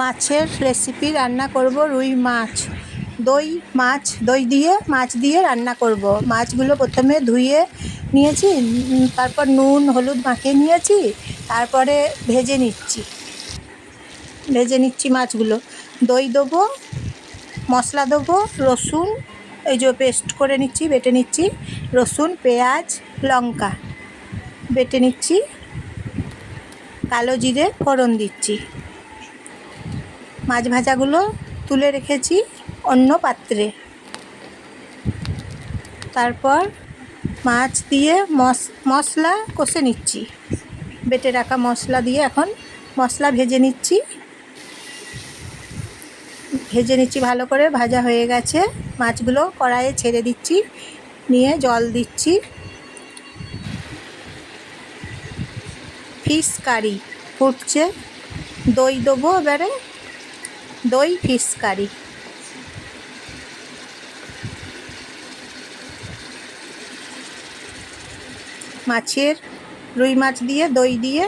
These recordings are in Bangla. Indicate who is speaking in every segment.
Speaker 1: মাছের রেসিপি রান্না করব রুই মাছ। দই মাছ, দই দিয়ে, মাছ দিয়ে রান্না করব। মাছগুলো প্রথমে ধুয়ে নিয়েছি তারপর নুন, হলুদ মাখিয়ে নিয়েছি, তারপরে ভেজে নিচ্ছি। ভেজে নিচ্ছি মাছগুলো। দই দেবো, মশলা দেবো, রসুন, এই যে পেস্ট করে নিচ্ছি, বেটে নিচ্ছি, রসুন, পেঁয়াজ, লঙ্কা। বেটে নিচ্ছি, কালো জিরে ফোড়ন দিচ্ছি। মাছ ভাজাগুলো তুলে রেখেছি অন্য পাত্রে। তারপর মাছ দিয়ে মশ মশলা কষে নিচ্ছি। বেটে রাখা মশলা দিয়ে এখন মশলা ভেজে নিচ্ছি। ভেজে নিচ্ছি ভালো করে, ভাজা হয়ে গেছে। মাছগুলো কড়াইয়ে ছেড়ে দিচ্ছি, নিয়ে জল দিচ্ছি। ফিশ কারি ফুটছে, দই দেবো এবারে। দই, ফিশ কারি। মাছের রুই মাছ দিয়ে, দই দিয়ে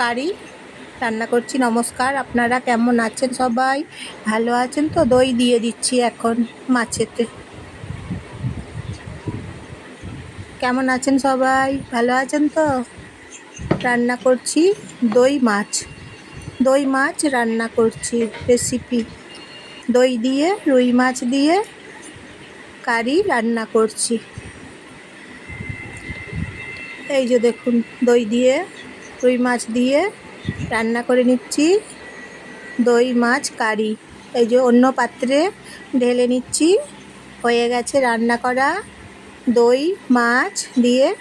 Speaker 1: কারি। রান্না করছি, নমস্কার। আপনারা কেমন আছেন সবাই? ভালো আছেন তো? দই দিয়ে দিচ্ছি এখন মাছেতে কেমন আছেন সবাই? ভালো আছেন তো? রান্না করছি দই মাছ। দই মাছ রান্না করছি রেসিপি দই দিয়ে, রুই মাছ দিয়ে কারি রান্না করছি। এই যে দেখুন, দই দিয়ে, রুই মাছ দিয়ে রান্না করে নিচ্ছি। দই, মাছ, কারি। এই যে অন্য পাত্রে ঢেলে নিচ্ছি। হয়ে গেছে রান্না করা। দই, মাছ দিয়ে